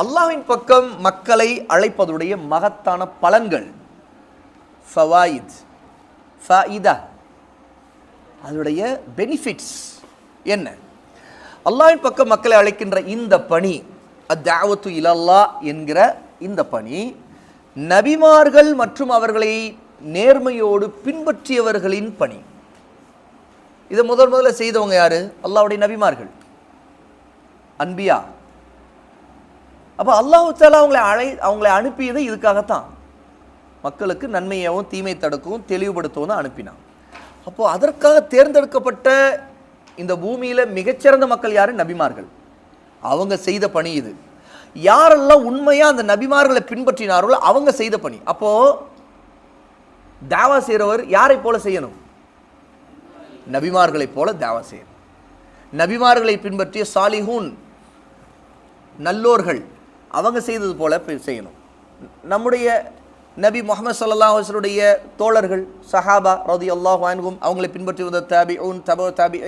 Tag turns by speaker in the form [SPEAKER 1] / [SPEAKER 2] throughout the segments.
[SPEAKER 1] அல்லாவின் பக்கம் மக்களை அழைப்பதுடைய மகத்தான பலன்கள். ஃபவாயித் ஃபைதா அதனுடைய பெனிஃபிட்ஸ் என்ன? அல்லாவின் பக்கம் மக்களை அழைக்கின்ற இந்த பணி அத்தாவத்து இலல்லா என்கிற இந்த பணி நபிமார்கள் மற்றும் அவர்களை நேர்மையோடு பின்பற்றியவர்களின் பணி. இதை முதல் முதல்ல செய்தவங்க யாரு? அல்லாவுடைய நபிமார்கள். அன்பியா? அப்போ அல்லாஹு தாலா அவங்களை அழை அவங்களை அனுப்பியது இதுக்காகத்தான். மக்களுக்கு நன்மையாகவும் தீமை தடுக்கவும் தெளிவுபடுத்தவும் தான் அனுப்பினான். அப்போது அதற்காக தேர்ந்தெடுக்கப்பட்ட இந்த பூமியில் மிகச்சிறந்த மக்கள் யார்? நபிமார்கள். அவங்க செய்த பணி இது. யாரெல்லாம் உண்மையாக அந்த நபிமார்களை பின்பற்றினார்களோ அவங்க செய்த பணி. அப்போது தேவா செய்கிறவர் யாரை போல செய்யணும்? நபிமார்களைப் போல தேவா செய்யணும். நபிமார்களை பின்பற்றிய சாலிஹூன் நல்லோர்கள் அவங்க செய்தது போல செய்யணும். நம்முடைய நபி முகமது சல்லா அலைஹி தோழர்கள் சஹாபா ரதி அல்லாஹ் வான்கும் அவங்களை பின்பற்றி வந்த தாபி ஊன் தபோ தாபி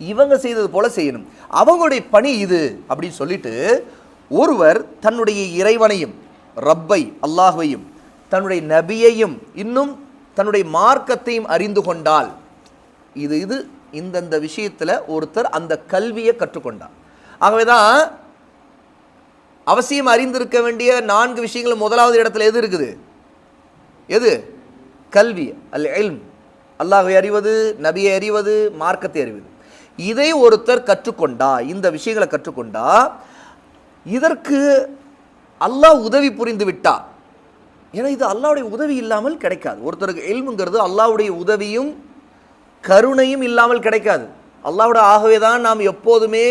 [SPEAKER 1] இவங்க செய்தது போல செய்யணும். அவங்களுடைய பணி இது அப்படின்னு சொல்லிட்டு ஒருவர் தன்னுடைய இறைவனையும் ரப்பை அல்லாஹையும் தன்னுடைய நபியையும் இன்னும் தன்னுடைய மார்க்கத்தையும் அறிந்து கொண்டால் இது இது இந்தந்த விஷயத்தில் ஒருத்தர் அந்த கல்வியை கற்றுக்கொண்டார். ஆகவே தான் அவசியம் அறிந்திருக்க வேண்டிய நான்கு விஷயங்கள் முதலாவது இடத்துல எது இருக்குது? எது? கல்வி அல் எல்ம் அல்லாஹை அறிவது நபியை அறிவது மார்க்கத்தை அறிவது. இதை ஒருத்தர் கற்றுக்கொண்டா இந்த விஷயங்களை கற்றுக்கொண்டா இதற்கு அல்லாஹ் உதவி புரிந்து விட்டா. ஏன்னா இது அல்லாவுடைய உதவி இல்லாமல் கிடைக்காது. ஒருத்தருக்கு எல்முங்கிறது அல்லாவுடைய உதவியும் கருணையும் இல்லாமல் கிடைக்காது. அல்லாவோட ஆகவே தான் நாம் எப்போதுமே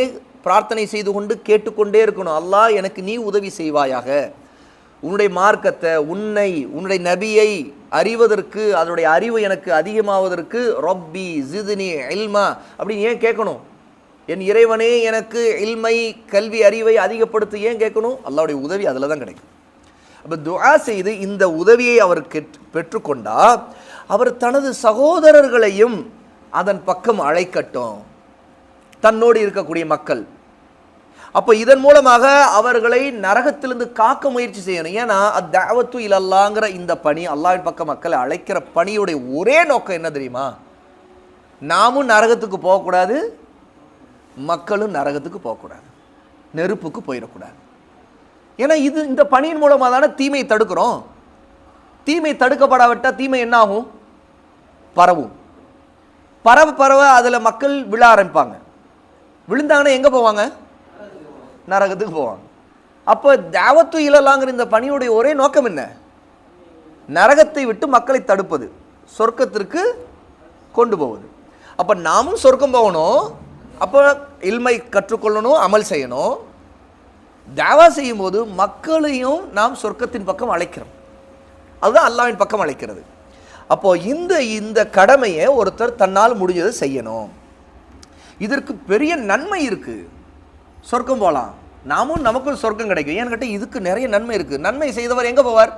[SPEAKER 1] பிரார்த்தனை செய்து கொண்டு கேட்டுக்கொண்டே இருக்கணும். அல்லாஹ் எனக்கு நீ உதவி செய்வாயாக. உன்னுடைய மார்க்கத்தை உன்னை உன்னுடைய நபியை அறிவதற்கு அதனுடைய அறிவு எனக்கு அதிகமாவதற்கு ரொப்பி ஜிதுனி இல்மா அப்படின்னு ஏன் கேட்கணும்? என் இறைவனே எனக்கு இல்மை கல்வி அறிவை அதிகப்படுத்தி ஏன் கேட்கணும்? அல்லாவுடைய உதவி அதில் தான் கிடைக்கும். அப்போ துவா செய்து இந்த உதவியை அவர் கெட் பெற்றுக்கொண்டா அவர் தனது சகோதரர்களையும் அதன் பக்கம் அழைக்கட்டும். தன்னோடு இருக்கக்கூடிய மக்கள். அப்போ இதன் மூலமாக அவர்களை நரகத்திலிருந்து காக்க முயற்சி செய்யணும். ஏன்னா அத்தாவத்து இல்லல்லாங்கிற இந்த பணி அல்லாவின் பக்கம் மக்களை அழைக்கிற பணியுடைய ஒரே நோக்கம் என்ன தெரியுமா? நாமும் நரகத்துக்கு போகக்கூடாது மக்களும் நரகத்துக்கு போகக்கூடாது. நெருப்புக்கு போயிடக்கூடாது. ஏன்னா இது இந்த பணியின் மூலமாக தானே தீமையை தடுக்கிறோம். தீமை தடுக்கப்படாவிட்டால் தீமை என்ன ஆகும் பரவும். பரவ பரவ அதில் மக்கள் விழ ஆரம்பிப்பாங்க. விழுந்தாங்கன்னா எங்கே போவாங்க? நரகத்துக்கு போவாங்க. அப்போ தேவத்து இழலாங்கிற இந்த பணியுடைய ஒரே நோக்கம் என்ன? நரகத்தை விட்டு மக்களை தடுப்பது சொர்க்கத்திற்கு கொண்டு போவது. அப்போ நாமும் சொர்க்கம் போகணும் அப்போ இல்மை கற்றுக்கொள்ளணும் அமல் செய்யணும். தாவா செய்யும்போது மக்களையும் நாம் சொர்க்கத்தின் பக்கம் அழைக்கிறோம். அதுதான் அல்லாவின் பக்கம் அழைக்கிறது. அப்போது இந்த இந்த கடமையை ஒருத்தர் தன்னால் முடிஞ்சதை செய்யணும். இதற்கு பெரிய நன்மை இருக்குது சொர்க்கம் போகலாம் நாமும் நமக்கும் சொர்க்கம் கிடைக்கும். ஏன்னு கேட்டால் இதுக்கு நிறைய நன்மை இருக்குது நன்மை செய்தவர் எங்கே போவார்?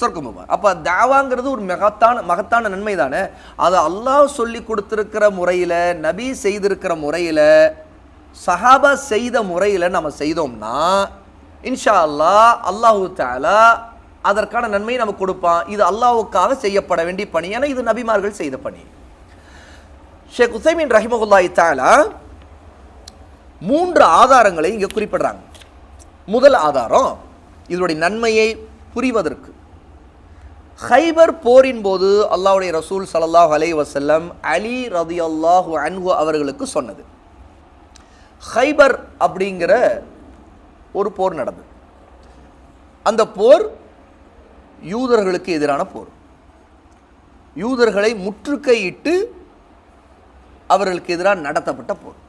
[SPEAKER 1] சொர்க்கம் போவார். அப்போ தாவாங்கிறது ஒரு மகத்தான மகத்தான நன்மை தானே? அதை அல்லாஹ் சொல்லி கொடுத்துருக்கிற முறையில் நபி செய்திருக்கிற முறையில் சஹாபா செய்த முறையில் நம்ம செய்தோம்னா இன்ஷா அல்லாஹ் அல்லாஹு தாலா அதற்கான நன்மையை நமக்கு கொடுப்பான். இது அல்லாஹுக்காக செய்யப்பட வேண்டிய பணி. ஏன்னா இது நபிமார்கள் செய்த பணி. ஷேக் உசைமின் ரஹிமகுல்லாய் தாலா மூன்று ஆதாரங்களை இங்கே குறிப்பிடுறாங்க. முதல் ஆதாரம் இதனுடைய நன்மையை புரிவதற்கு. ஹைபர் போரின் போது அல்லாஹ்வுடைய ரசூல் சலல்லாஹ் அலை வசல்லம் அலி ரதியல்லாஹு அன்ஹு அவர்களுக்கு சொன்னது. ஹைபர் அப்படிங்கிற ஒரு போர் நடந்தது. அந்த போர் யூதர்களுக்கு எதிரான போர். யூதர்களை முற்றுகையிட்டு அவர்களுக்கு எதிராக நடத்தப்பட்ட போர்.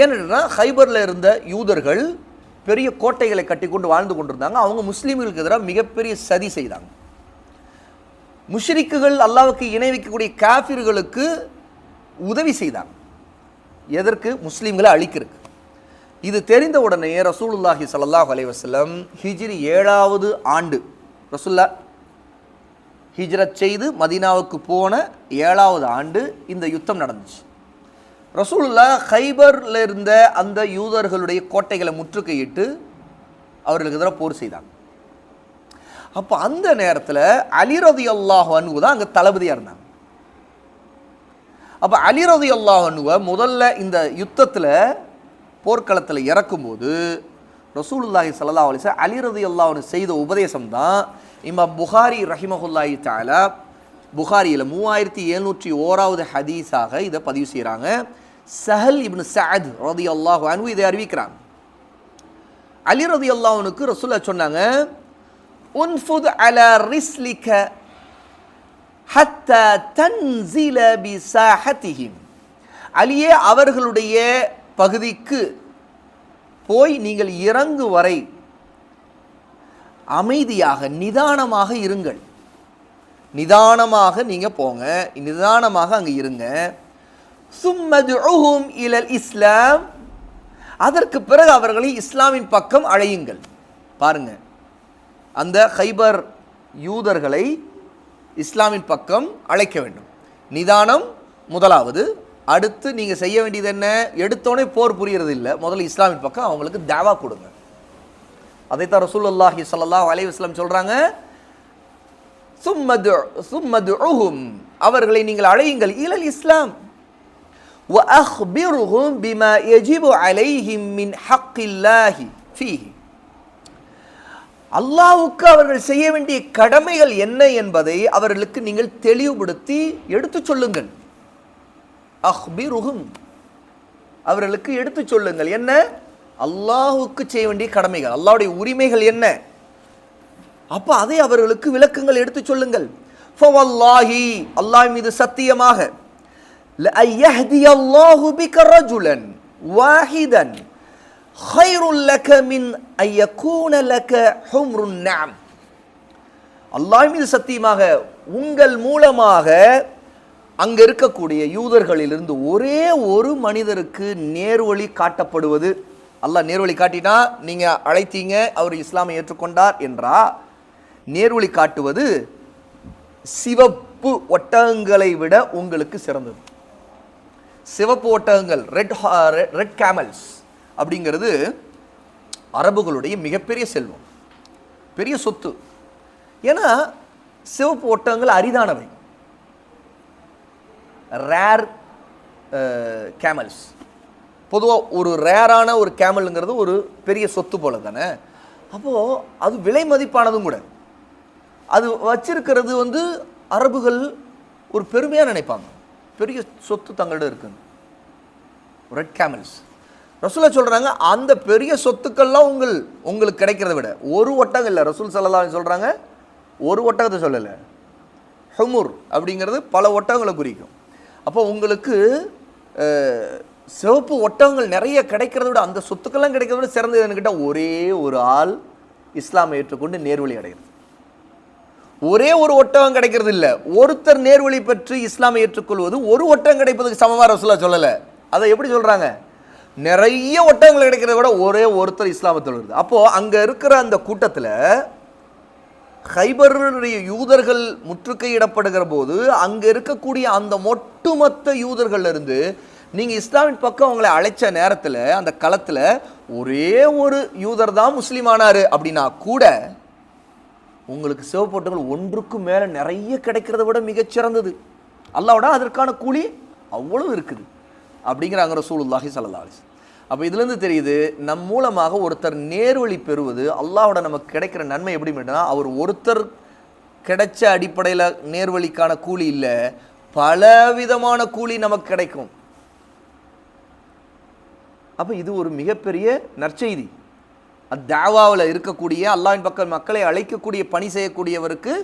[SPEAKER 1] ஏனென்றால் ஹைபரில் இருந்த யூதர்கள் பெரிய கோட்டைகளை கட்டிக்கொண்டு வாழ்ந்து கொண்டிருந்தாங்க. அவங்க முஸ்லீம்களுக்கு எதிராக மிகப்பெரிய சதி செய்தாங்க. முஷ்ரிக்குகள் அல்லாவுக்கு இணை வைக்கக்கூடிய காஃபிர்களுக்கு உதவி செய்தாங்க. எதற்கு? முஸ்லீம்களை அழிக்கிறதுக்கு. இது தெரிந்த உடனே ரசூலுல்லாஹி சல்லாஹ் அலைவசலம் ஹிஜ்ரி ஏழாவது ஆண்டு ரசூல்லா ஹிஜ்ரத் செய்து மதீனாவுக்கு போன ஏழாவது ஆண்டு இந்த யுத்தம் நடந்துச்சு. ரசூலுல்லா ஹைபரில் இருந்த அந்த யூதர்களுடைய கோட்டைகளை முற்றுகையிட்டு அவர்களுக்கு எதிராக போர் செய்தாங்க. அப்போ அந்த நேரத்தில் அலிரதி அல்லாஹ் அன்பு தான் அங்கே தளபதியாக இருந்தாங்க. அப்போ அலிரதி அல்லாஹ் அனுவ முதல்ல இந்த யுத்தத்தில் போர்க்களத்தில் இறக்கும்போது ரசூலுல்லாஹி சல்லா அலிச அலிரதி அல்லாஹ்னு செய்த உபதேசம் தான் இம்மா புகாரி ரஹிமஹுல்லாஹி தாலா புகாரியில் மூவாயிரத்தி எழுநூற்றி ஓராவது ஹதீஸாக இதை பதிவு செய்கிறாங்க சஹல் இப்னு சஅத் ரதி அல்லாஹு அன்பு இதை அறிவிக்கிறாங்க அலி ரதி அல்லாஹனுக்கு ரசூல்லா சொன்னாங்க உன்ஃபுத் அல ரிஸ்லிக ஹத்த தன்சில பிசாஹதிஹிம் அலியே அவர்களுடைய பகுதிக்கு போய் நீங்கள் இறங்கு வரை அமைதியாக நிதானமாக இருங்கள். நிதானமாக நீங்கள் போங்க நிதானமாக அங்கே இருங்க. சும்மதுஹும் இலல் இஸ்லாம். அதற்கு பிறகு அவர்களை இஸ்லாமின் பக்கம் அழையுங்கள். பாருங்க. அந்த ஹைபர் யூதர்களை இஸ்லாமின் பக்கம் அழைக்க வேண்டும். நிதானம் முதலாவது. அடுத்து நீங்கள் செய்ய வேண்டியது என்ன? எடுத்தோடனே போர் புரியறது இல்லை முதல்ல இஸ்லாமின் பக்கம் அவங்களுக்கு தாவா கொடுங்க. அதைத்தான் ரசூலுல்லாஹி ஸல்லல்லாஹு அலி இஸ்லாம் சொல்கிறாங்க சும்மது சும்மது அவர்களை நீங்கள் அழையுங்கள். இலல் இஸ்லாம். وأخبرهم بما يجب عليهم من حق الله فيه அல்லாஹ்வுக்கு அவர்கள் செய்ய வேண்டிய கடமைகள் என்ன என்பதை அவர்களுக்கு நீங்கள் தெளிவுபடுத்தி எடுத்துச் சொல்லுங்கள் அஹ்பிருஹும் அவர்களுக்கு எடுத்துச் சொல்லுங்கள் என்ன அல்லாஹ்வுக்கு செய்ய வேண்டிய கடமைகள் அல்லாஹ்வுடைய உரிமைகள் என்ன அப்ப அதை அவர்களுக்கு விளக்கங்கள் எடுத்துச் சொல்லுங்கள் ஃபவல்லாஹி அல்லாஹ் மீது சத்தியமாக லஐயஹ்தியல்லாஹு பிக ரஜுலன் வாஹிதன் ஹைருல் லக மின் ஐயக்கூன லக ஹும்ருன் நாம் அல்லாஹ் மீது சத்தியமாக உங்கள் மூலமாக அங்கே இருக்கக்கூடிய யூதர்களிலிருந்து ஒரே ஒரு மனிதருக்கு நேர்வழி காட்டப்படுவது. அல்லாஹ் நேர்வழி காட்டினா நீங்கள் அழைத்தீங்க அவர் இஸ்லாமை ஏற்றுக்கொண்டார் என்றா? நேர்வழி காட்டுவது சிவப்பு ஒட்டகங்களை விட உங்களுக்கு சிறந்தது. சிவப்பு ஒட்டகங்கள் ரெட் ரெட் கேமல்ஸ் அப்படிங்கிறது அரபுகளுடைய மிகப்பெரிய செல்வம். பெரிய சொத்து. ஏன்னா சிவப்பு ஒட்டகங்கள் அரிதானவை. ரேர் கேமல்ஸ் பொதுவாக ஒரு ரேரான ஒரு கேமலுங்கிறது ஒரு பெரிய சொத்து போல தானே அப்போது அது விலை மதிப்பானதும் கூட. அது வச்சிருக்கிறது வந்து அரபுகள் ஒரு பெருமையாக நினைப்பாங்க. பெரிய சொத்து தங்களிடம் இருக்குது ரெட் கேமல்ஸ் ரசூலா சொல்கிறாங்க அந்த பெரிய சொத்துக்கள்லாம் உங்கள் உங்களுக்கு கிடைக்கிறத விட ஒரு ஒட்டகம் இல்லை. ரசூல் சல்லா சொல்கிறாங்க ஒரு ஒட்டகத்தை சொல்லலை. ஹமுர் அப்படிங்கிறது பல ஒட்டகங்களை குறிக்கும். அப்போ உங்களுக்கு சிவப்பு ஒட்டகங்கள் நிறைய கிடைக்கிறத விட அந்த சொத்துக்கெல்லாம் கிடைக்கிறத விட சிறந்தது என்கிட்ட ஒரே ஒரு ஆள் இஸ்லாமை ஏற்றுக்கொண்டு நேர்வழி அடைகிறது. ஒரே ஒரு ஒட்டகம் கிடைக்கிறது இல்லை ஒருத்தர் நேர்வழி பெற்று இஸ்லாமை ஏற்றுக்கொள்வது ஒரு ஒட்டகம் கிடைப்பதுக்கு சமமாக ரசூலா சொல்லலை. அதை எப்படி சொல்கிறாங்க நிறைய ஒட்டகங்கள் கிடைக்கிறத விட ஒரே ஒருத்தர் இஸ்லாமத்தில் வருது அப்போது அங்கே இருக்கிற அந்த கூட்டத்தில் ஹைபருடைய யூதர்கள் முற்றுகையிடப்படுகிற போது அங்கே இருக்கக்கூடிய அந்த ஒட்டுமொத்த யூதர்கள்ல இருந்து நீங்கள் இஸ்லாமின் பக்கம் அவங்களை அழைச்ச நேரத்தில் அந்த களத்தில் ஒரே ஒரு யூதர் தான் முஸ்லீம் அப்படின்னா கூட உங்களுக்கு சிவப்போட்டுகள் ஒன்றுக்கும் மேலே நிறைய கிடைக்கிறத விட மிகச்சிறந்தது. அல்லாவோட அதற்கான கூலி அவ்வளவு இருக்குது. அப்படிங்கிறாங்க ரசூலுல்லாஹி ஸல்லல்லாஹு அப்போ இதுலேருந்து தெரியுது நம் மூலமாக ஒருத்தர் நேர்வழி பெறுவது அல்லாவோட நமக்கு கிடைக்கிற நன்மை எப்படி அப்படின்னா அவர் ஒருத்தர் கிடைச்ச அடிப்படையில் நேர்வழிக்கான கூலி இல்லை பலவிதமான கூலி நமக்கு கிடைக்கும். அப்போ இது ஒரு மிகப்பெரிய நற்செய்தி. அத்தாவாவில் இருக்கக்கூடிய அல்லாவின் பக்கம் மக்களை அழைக்கக்கூடிய பணி செய்யக்கூடியவருக்கு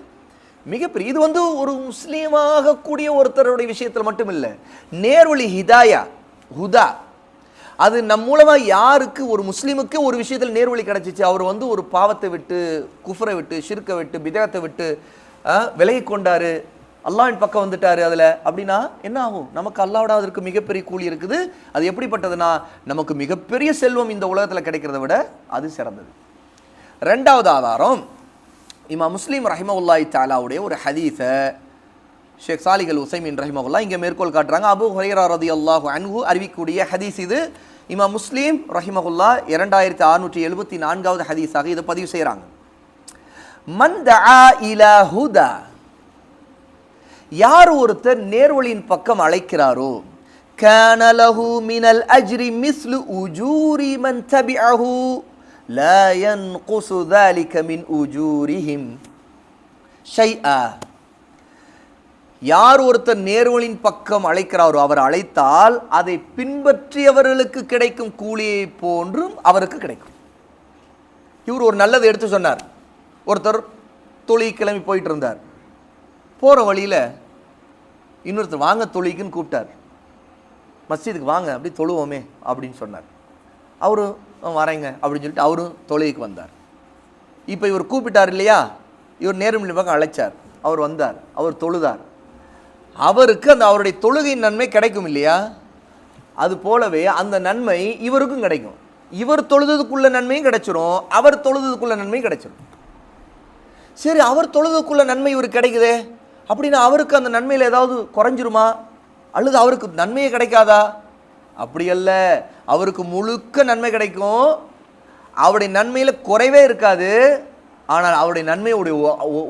[SPEAKER 1] மிகப்பெரிய இது வந்து ஒரு முஸ்லீமாக கூடிய ஒருத்தருடைய விஷயத்தில் மட்டும் இல்லை நேர்வழி ஹிதாயா ஹுதா. அது நம் மூலமாக யாருக்கு ஒரு முஸ்லீமுக்கு ஒரு விஷயத்தில் நேர்வழி கிடச்சிச்சு அவர் வந்து ஒரு பாவத்தை விட்டு குஃப்ரை விட்டு ஷிர்க்கை விட்டு பிதகத்தை விட்டு விலகி கொண்டார். அல்லாவின் பக்கம் வந்துட்டாரு அதில். அப்படின்னா என்ன ஆகும்? நமக்கு அல்லாவோட அதற்கு மிகப்பெரிய கூலி இருக்குது. அது எப்படிப்பட்டதுன்னா நமக்கு மிகப்பெரிய செல்வம் இந்த உலகத்தில் கிடைக்கிறத விட அது சிறந்தது. ரெண்டாவது ஆதாரம் இமா முஸ்லீம் ரஹிமவுல்லாய் தாலாவுடைய ஒரு ஹதீஸை ஷேக் சாலிகல் உசைமின் ரஹிமவுல்லா இங்கே மேற்கோள் காட்டுறாங்க. அபு ஹுரைரா ரதி அல்லாஹு அன்ஹு அறிவிக்கக்கூடிய ஹதீஸ் இது. இமா முஸ்லீம் ரஹிமகுல்லா இரண்டாயிரத்தி அறுநூற்றி எழுபத்தி நான்காவது ஹதீஸாக இதை பதிவு செய்கிறாங்க மந்த தஆ இலா ஹுதா யார் ஒருத்தர் நேர்வழியின் பக்கம் அழைக்கிறாரோ كان له من الأجر مثل أجور من تبعه لا ينقص ذلك من أجورهم شيئا யார் ஒருத்தர் நேர்வழியின் பக்கம் அழைக்கிறாரோ அவர் அழைத்தால் அதை பின்பற்றியவர்களுக்கு கிடைக்கும் கூலியை போன்றும் அவருக்கு கிடைக்கும் இவர் ஒரு நல்லது எடுத்து சொன்னார் ஒருத்தர் தொழில் கிளம்பி போயிட்டு இருந்தார் போகிற வழியில் இன்னொருத்தர் வாங்க தொழிக்குன்னு கூப்பிட்டார். மஸ்ஜிதுக்கு வாங்க அப்படி தொழுவோமே அப்படின்னு சொன்னார். அவரும் வரேங்க அப்படின்னு சொல்லிட்டு அவரும் தொழுகைக்கு வந்தார். இப்போ இவர் கூப்பிட்டார் இல்லையா? இவர் நேர்மொழி பக்கம் அழைச்சார். அவர் வந்தார் அவர் தொழுதார். அவருக்கு அந்த அவருடைய தொழுகையின் நன்மை கிடைக்கும் இல்லையா? அது போலவே அந்த நன்மை இவருக்கும் கிடைக்கும். இவர் தொழுதுக்குள்ள நன்மையும் கிடைச்சிரும் அவர் தொழுதுக்குள்ள நன்மையும் கிடைச்சிரும். சரி அவர் தொழுதுக்குள்ள நன்மை இவருக்கு கிடைக்குதே? அப்படின்னா அவருக்கு அந்த நன்மையில் ஏதாவது குறைஞ்சிருமா? அல்லது அவருக்கு நன்மையே கிடைக்காதா? அப்படி அல்ல. அவருக்கு முழுக்க நன்மை கிடைக்கும். அவருடைய நன்மையில் குறைவே இருக்காது. ஆனால் அவருடைய நன்மையுடைய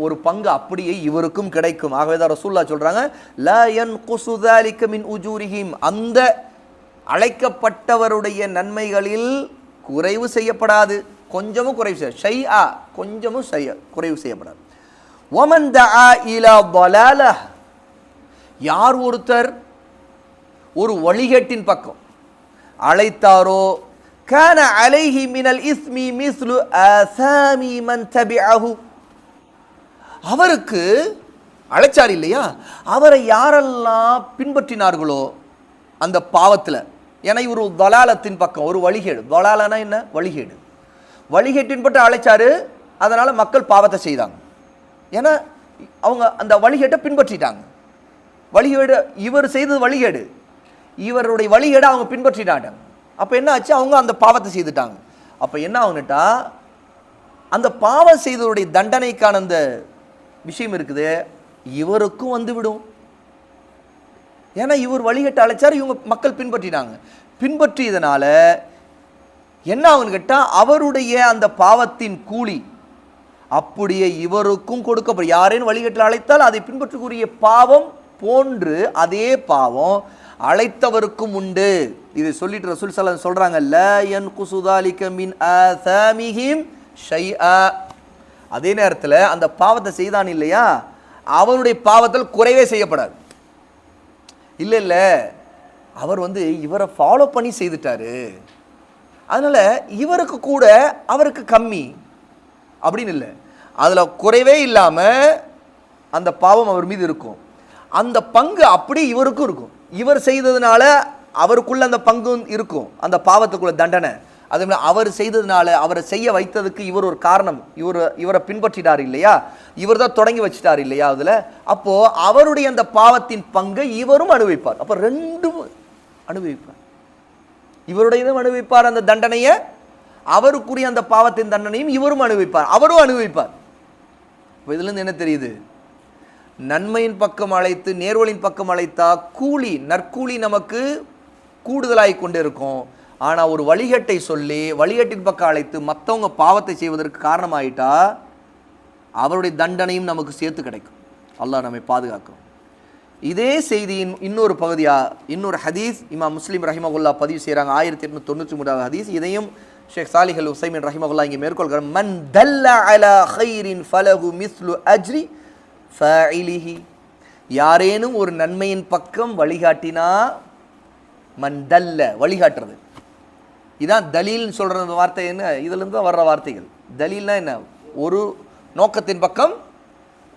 [SPEAKER 1] ஒரு பங்கு அப்படியே இவருக்கும் கிடைக்கும். ஆகவே தான் ரசூல்லா சொல்கிறாங்க ல என் குசுதாலிக்க மின் உஜூரிஹிம். அந்த அழைக்கப்பட்டவருடைய நன்மைகளில் குறைவு செய்யப்படாது. கொஞ்சமும் குறைவு செய்ய ஷை ஆ கொஞ்சமும் செய்ய குறைவு செய்யப்படாது. ஒமன் தஆ இலா தலால யார் ஒருத்தர் ஒரு வழிகேட்டின் பக்கம் அழைத்தாரோ கன அலைஹி மினல் இஸ்மி மிஸ்லு அசாமி மன் அஹு அவருக்கு அழைச்சார் இல்லையா? அவரை யாரெல்லாம் பின்பற்றினார்களோ அந்த பாவத்தில். ஏன்னா இவர் தலாலத்தின் பக்கம் ஒரு வழிகேடு. தலாலனா என்ன? வழிகேடு. வழிகேட்டின்பட்டு அழைச்சாரு. அதனால் மக்கள் பாவத்தை செய்தாங்க. ஏன்னா அவங்க அந்த வழிகேட்டை பின்பற்றிட்டாங்க. வழிகேடு இவர் செய்தது வழிகேடு. இவருடைய வழிகேடை அவங்க பின்பற்றிட்டாங்க. அப்போ என்ன ஆச்சு? அவங்க அந்த பாவத்தை செய்துட்டாங்க. அப்போ என்ன ஆகுனுட்டா அந்த பாவம் செய்தவருடைய தண்டனைக்கான அந்த விஷயம் இருக்குது. இவருக்கும் வந்துவிடும் ஏன்னா இவர் வழிகட்ட அழைச்சார் இவங்க மக்கள் பின்பற்றினாங்க பின்பற்றியதனால என்ன ஆகுன்னு கேட்டால் அவருடைய அந்த பாவத்தின் கூலி அப்படியே இவருக்கும் கொடுக்கப்படும் யாரேனும் வழிகட்டில் அழைத்தால் அதை பின்பற்றக்கூடிய பாவம் போன்று அதே பாவம் அழைத்தவருக்கும் உண்டு. இதை சொல்லிட்டு ரசூல் சலம் சொல்கிறாங்கல்ல ல என் குசுதாலிக்க மின் ஆசாமிஹிம் ஷைஆ. அதே நேரத்தில் அந்த பாவத்தை செய்தான் இல்லையா? அவனுடைய பாவத்தில் குறைவே செய்யப்படாது. இல்லை இல்லை அவர் வந்து இவரை ஃபாலோ பண்ணி செய்துட்டாரு. அதனால் இவருக்கு கூட அவருக்கு கம்மி. அப்படின்னு இல்லை. அதில் குறைவே இல்லாமல் அந்த பாவம் அவர் மீது இருக்கும். அந்த பங்கு அப்படி இவருக்கும் இருக்கும். இவர் செய்ததுனால அவருக்குள்ள அந்த பங்கு இருக்கும். அந்த பாவத்துக்குள்ள தண்டனை. அதே மாதிரி அவர் செய்ததுனால அவரை செய்ய வைத்ததுக்கு இவர் ஒரு காரணம். இவர் இவரை பின்பற்றிட்டார் இல்லையா? இவர் தான் தொடங்கி வச்சிட்டார் இல்லையா அதில்? அப்போது அவருடைய அந்த பாவத்தின் பங்கை இவரும் அனுபவிப்பார். அப்போ ரெண்டும் அனுபவிப்பார். இவருடையதும் அனுபவிப்பார் அந்த தண்டனையை அவருக்குரிய அந்த பாவத்தின் தண்டனையும் இவரும் அனுபவிப்பார் அவரும் அனுபவிப்பார். இப்போ இதுலேருந்து என்ன தெரியுது? நன்மையின் பக்கம் அழைத்து நேர்வழின் பக்கம் அழைத்தா கூலி நற்கூலி நமக்கு கூடுதலாகி கொண்டு இருக்கும் ஆனால் ஒரு வழிகட்டை சொல்லி வழிகட்டின் பக்கம் அழைத்து மற்றவங்க பாவத்தை செய்வதற்கு காரணமாயிட்டா அவருடைய தண்டனையும் நமக்கு சேர்த்து கிடைக்கும். அல்லாஹ் நம்மை பாதுகாக்கும். இதே செய்தியின் இன்னொரு பகுதியாக இன்னொரு ஹதீஸ் இமாம் முஸ்லீம் ரஹிமகுல்லா பதிவு செய்கிறாங்க ஆயிரத்தி எட்நூத்தி தொண்ணூற்றி மூணாவது ஹதீஸ். இதையும் ஷேக் சாலிஹல் உசைமின் ரஹிமகுல்லா இங்கே மேற்கொள்கிறார் மன் தல்ல அலா ஹைரின் ஃபலகு மிஸ்லு அஜ்ரி ஃபஇலிஹி. யாரேனும் ஒரு நன்மையின் பக்கம் வழிகாட்டினா மன் தல்ல வழிகாட்டுறது. இதான் தலீல்னு சொல்கிற வார்த்தை என்ன? இதுலேருந்து தான் வர்ற வார்த்தைகள். தலீல்னா என்ன? ஒரு நோக்கத்தின் பக்கம்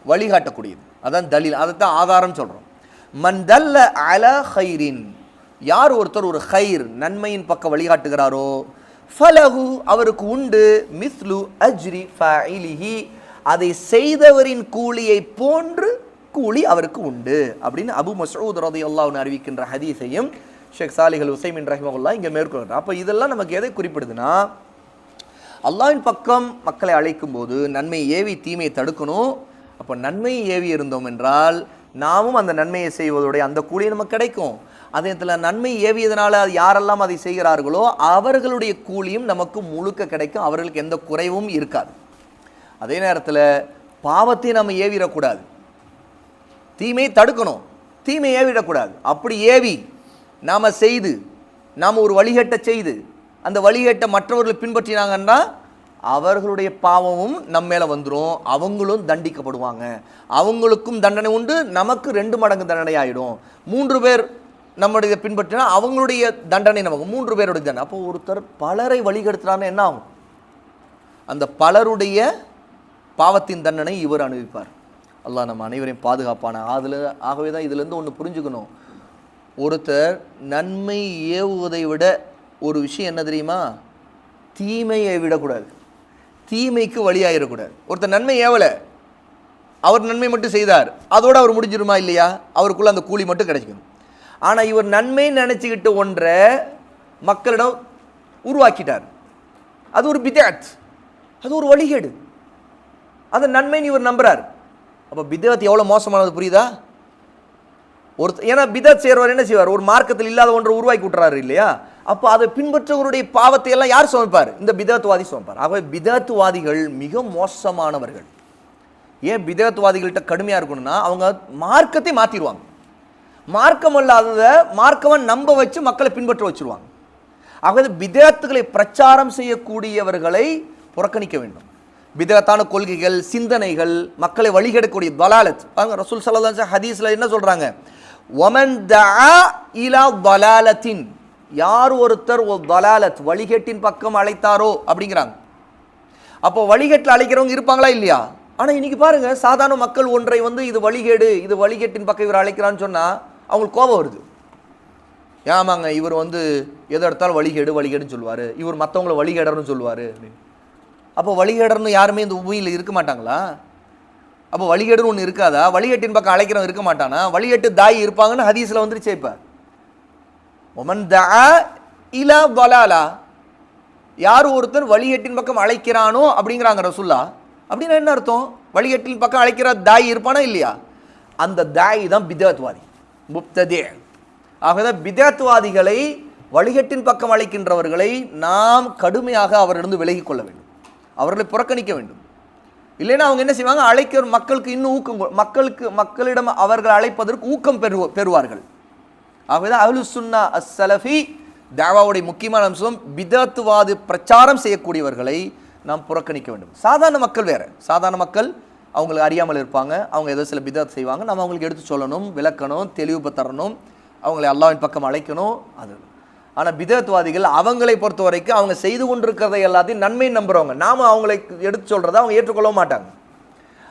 [SPEAKER 1] வழிகாட்டக்கூடியது. அதான் தலீல். அதைத்தான் ஆதாரம் சொல்கிறோம் மன் தல்ல அல ஹைரின் யார் ஒருத்தர் ஒரு ஹைர் நன்மையின் பக்கம் வழிகாட்டுகிறாரோ ஃபலஹு அவருக்கு உண்டு. மிஸ்லு அஜ்ரி ஃபஇலிஹி அதை செய்தவரின் கூலியை போன்று கூலி அவருக்கு உண்டு. அப்படின்னு அபு மசூத் ரதி அறிவிக்கின்ற ஹதீஸையும் ஷேக் சாலிஹல் உசைமின் ரஹிமகுல்லா இங்கே மேற்கொள்கிறார். அப்போ இதெல்லாம் நமக்கு எதை குறிப்பிடுதுன்னா அல்லாவின் பக்கம் மக்களை அழைக்கும் போது நன்மை ஏவி தீமையை தடுக்கணும். அப்போ நன்மையை ஏவி இருந்தோம் என்றால் நாமும் அந்த நன்மையை செய்வதோடைய அந்த கூலியை நமக்கு கிடைக்கும். அதே நன்மை ஏவியதனால அது யாரெல்லாம் அதை செய்கிறார்களோ அவர்களுடைய கூலியும் நமக்கு முழுக்க கிடைக்கும். அவர்களுக்கு எந்த குறைவும் இருக்காது. அதே நேரத்தில் பாவத்தை நம்ம ஏவிடக்கூடாது. தீமையை தடுக்கணும். தீமை ஏவிடக்கூடாது. அப்படி ஏவி நாம் செய்து நாம் ஒரு வழிகட்ட செய்து அந்த வழிகட்ட மற்றவர்கள் பின்பற்றினாங்கன்னா அவர்களுடைய பாவமும் நம்ம மேலே வந்துடும் அவங்களும் தண்டிக்கப்படுவாங்க. அவங்களுக்கும் தண்டனை உண்டு. நமக்கு ரெண்டு மடங்கு தண்டனை ஆகிடும் மூன்று பேர் நம்முடைய பின்பற்றினா அவங்களுடைய தண்டனை நமக்கு மூன்று பேருடைய தண்டனை. அப்போ ஒருத்தர் பலரை வழிகெடுத்துறான்னு என்ன ஆகும்? அந்த பலருடைய பாவத்தின் தண்டனை இவர் அனுபவிப்பார். அல்லாஹ் நம்ம அனைவரையும் பாதுகாப்பான. அதில் ஆகவே தான் இதுலேருந்து ஒன்று புரிஞ்சுக்கணும். ஒருத்தர் நன்மை ஏவுவதை விட ஒரு விஷயம் என்ன தெரியுமா? தீமையை விடக்கூடாது. தீமைக்கு வழியாகிடக்கூடாது ஒருத்தர் நன்மை ஏவலை அவர் நன்மை மட்டும் செய்தார் அதோடு அவர் முடிஞ்சிருமா இல்லையா? அவருக்குள்ளே அந்த கூலி மட்டும் கிடைச்சிக்கணும் ஆனால் இவர் நன்மை நினச்சிக்கிட்டு ஒன்றை மக்களிடம் உருவாக்கிட்டார். அது ஒரு பிதாத். அது ஒரு வழிகேடு. அந்த நன்மைன்னு இவர் நம்புறார். அப்போ பிதாத் எவ்வளோ மோசமானது புரியுதா? ஒரு ஏன்னா பிதாத் செய்கிறவர் என்ன செய்வார்? ஒரு மார்க்கத்தில் இல்லாத ஒன்றை உருவாக்கி விட்டுறாரு இல்லையா? அப்போ அதை பின்பற்றவருடைய பாவத்தை எல்லாம் யார் சுமப்பார்? இந்த பிதாத்வாதி சுமப்பார். ஆகவே பிதாத்வாதிகள் மிக மோசமானவர்கள். ஏன் பிதத்துவாதிகள்கிட்ட கடுமையாக இருக்கணும்னா அவங்க மார்க்கத்தை மாற்றிடுவாங்க மார்க்கம் அல்லாததை மார்க்கவன் நம்ப வச்சு மக்களை பின்பற்ற வச்சுருவாங்க. ஆகவே விதத்துகளை பிரச்சாரம் செய்யக்கூடியவர்களை புறக்கணிக்க வேண்டும். விதத்தான கொள்கைகள் சிந்தனைகள் மக்களை வழிகெடுக்கக்கூடிய தலாலத். பாருங்க ரசூல் சல்லா ஹதீஸில் என்ன சொல்கிறாங்க ஒமன் த இலா தலாலத்தின். யார் ஒருத்தர் ஒரு தலாலத் வழிகேட்டின் பக்கம் அழைத்தாரோ அப்படிங்கிறாங்க. அப்போ வழிகேட்டில் அழைக்கிறவங்க இருப்பாங்களா இல்லையா? ஆனால் இன்னைக்கு பாருங்க சாதாரண மக்கள் ஒன்றை வந்து இது வழிகேடு இது வழிகேட்டின் பக்கம் இவர் அழைக்கிறான்னு சொன்னால் அவங்களுக்கு கோபம் வருது. ஏமாங்க இவர் வந்து எதை எடுத்தாலும் வழிகேடு வழிகேடுன்னு சொல்லுவார். இவர் மற்றவங்கள வழிகேடர்னு சொல்லுவார். அப்படின்னு அப்போ வழிகேடர்னு யாருமே இந்த பூமியில் இருக்க மாட்டாங்களா? அப்போ வழிகேடுன்னு ஒன்று இருக்காதா? வழிகேட்டின் பக்கம் அழைக்கிறவன் இருக்க மாட்டானா? வழிகேட்டு தாய் இருப்பாங்கன்னு ஹதீஸில் வந்துருச்சே இப்போ. ஒமன் தா இலா பலாலா யார் ஒருத்தர் வழிகேட்டின் பக்கம் அழைக்கிறானோ அப்படிங்கிறாங்க ரசுல்லா. அப்படின்னா என்ன அர்த்தம்? வழிகேட்டின் பக்கம் அழைக்கிற தாய் இருப்பானா இல்லையா? அந்த தாய் தான் பிதாத்வாதி. முப்ததே. ஆகவே பிதாத்துவாதிகளை வழிகட்டின் பக்கம் அழைக்கின்றவர்களை நாம் கடுமையாக அவரிடந்து விலகி கொள்ள வேண்டும். அவர்களை புறக்கணிக்க வேண்டும். இல்லைன்னா அவங்க என்ன செய்வாங்க? அழைக்கிற மக்களுக்கு இன்னும் ஊக்கம் மக்களுக்கு மக்களிடம் அவர்கள் அழைப்பதற்கு ஊக்கம் பெறு பெறுவார்கள். ஆகவேதான் அஹ்லு சுன்னா அஸ்ஸலஃபி தேவாவுடைய தாவாவுடைய முக்கியமான அம்சம் பிதத்துவாது பிரச்சாரம் செய்யக்கூடியவர்களை நாம் புறக்கணிக்க வேண்டும். சாதாரண மக்கள் வேற. சாதாரண மக்கள் அவங்களுக்கு அறியாமல் இருப்பாங்க. அவங்க ஏதோ சில பிதத் செய்வாங்க. நம்ம அவங்களுக்கு எடுத்து சொல்லணும் விளக்கணும் தெளிவு தரணும். அவங்களை அல்லாவின் பக்கம் அழைக்கணும். அது. ஆனால் பிதத்வாதிகள் அவங்களை பொறுத்த வரைக்கும் அவங்க செய்து கொண்டிருக்கிறதை எல்லாத்தையும் நன்மை நம்புகிறவங்க நாம் அவங்களை எடுத்து சொல்கிறத அவங்க ஏற்றுக்கொள்ள மாட்டாங்க.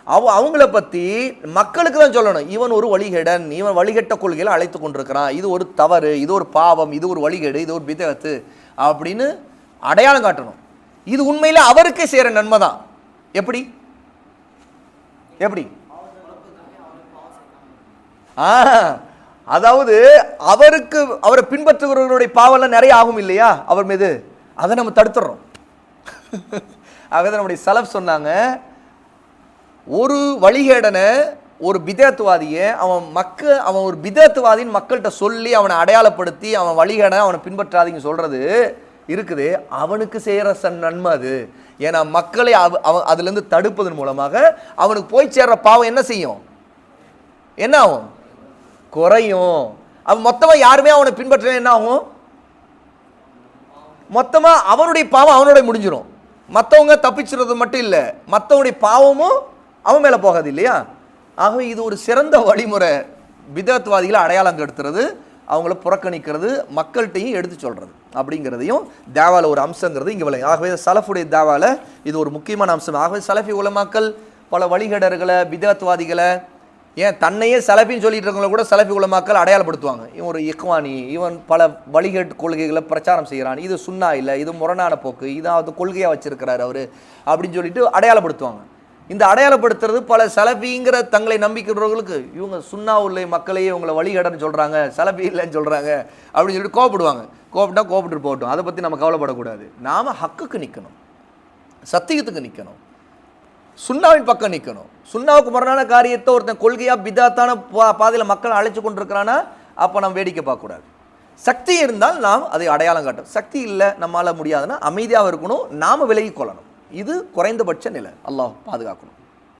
[SPEAKER 1] அவ அவங்கள பற்றி மக்களுக்கு தான் சொல்லணும். இவன் ஒரு வழிகேடன் இவன் வழிகட்ட கொள்கையில் அழைத்து கொண்டிருக்கிறான். இது ஒரு தவறு இது ஒரு பாவம் இது ஒரு வழிகேடு இது ஒரு பிதகத்து அப்படின்னு அடையாளம் காட்டணும். இது உண்மையில் அவருக்கே செய்கிற நன்மை தான். எப்படி? எப்படி? ஆ அதாவது அவருக்கு அவரை பின்பற்றுகிறவர்களுடைய பாவம்லாம் நிறைய ஆகும் இல்லையா? அவர் மீது. அதை நம்ம தடுத்துடுறோம் ஆகவே நம்முடைய செலவு சொன்னாங்க ஒரு வழிகேடனை ஒரு பிதத்துவாதியை அவன் மக்க அவன் ஒரு விதத்துவாதின்னு மக்கள்கிட்ட சொல்லி அவனை அடையாளப்படுத்தி அவன் வழிகேடனை அவனை பின்பற்றாதீங்க சொல்றது இருக்குது. அவனுக்கு செய்கிற சன் நன்மை அது. ஏன்னா மக்களை அவ அவன் அதுலேருந்து தடுப்பதன் மூலமாக அவனுக்கு போய் சேர்ற பாவம் என்ன செய்யும்? என்ன ஆகும்? குறையும். அவன் மொத்தமாக யாருமே அவனை பின்பற்ற என்ன ஆகும்? மொத்தமாக அவனுடைய பாவம் அவனோட முடிஞ்சிடும் மற்றவங்க தப்பிச்சுறது மட்டும் இல்லை. மற்றவனுடைய பாவமும் அவன் மேலே போகாது இல்லையா? ஆகவே இது ஒரு சிறந்த வழிமுறை. விதத்துவாதிகளை அடையாளம் கெடுத்துறது அவங்கள புறக்கணிக்கிறது மக்கள்கிட்டையும் எடுத்து சொல்கிறது அப்படிங்கிறதையும் தேவால ஒரு அம்சங்கிறது இங்கே விளங்கும் ஆகவே சலஃபுடைய தேவால இது ஒரு முக்கியமான அம்சம். ஆகவே சலஃபி உலமாக்கள் பல வழிகேடர்களை விதத்துவாதிகளை ஏன் தன்னையே சலஃபின்னு சொல்லிட்டு இருக்கவங்கள கூட சலஃபி உலமாக்கள் அடையாளப்படுத்துவாங்க. இவன் ஒரு இக்வானி இவன் பல வழிகேட்டு கொள்கைகளை பிரச்சாரம் செய்கிறான். இது சுண்ணா இல்லை இது முரணான போக்கு இதாவது கொள்கையாக வச்சுருக்கிறார் அவர் அப்படின்னு சொல்லிட்டு அடையாளப்படுத்துவாங்க. இந்த அடையாளப்படுத்துறது பல சலபிங்கிற தங்களை நம்பிக்கிறவர்களுக்கு இவங்க சுண்ணா உள்ள மக்களையே இவங்களை வழிகடன்னு சொல்கிறாங்க சலபி இல்லைன்னு சொல்கிறாங்க அப்படின்னு சொல்லிட்டு கோபப்படுவாங்க கோவப்பட்டா கோபிட்டு போகட்டும். அதை பற்றி நம்ம கவலைப்படக்கூடாது. நாம் ஹக்குக்கு நிற்கணும் சத்தியத்துக்கு நிற்கணும் சுண்ணாவின் பக்கம் நிற்கணும் சுண்ணாவுக்கு முரணான காரியத்தை ஒருத்தன் கொள்கையாக பிதாத்தான பா பாதையில் மக்களை அழைச்சி கொண்டிருக்கிறானா? அப்போ நம்ம வேடிக்கை பார்க்கக்கூடாது. சக்தி இருந்தால் நாம் அதை அடையாளம் காட்டும் சக்தி இல்லை நம்மளால் முடியாதுன்னா அமைதியாக இருக்கணும். நாம் விலகி கொள்ளணும் இது குறைந்தபட்ச நிலை. அல்லாஹ் பாதுகாக்கணும்.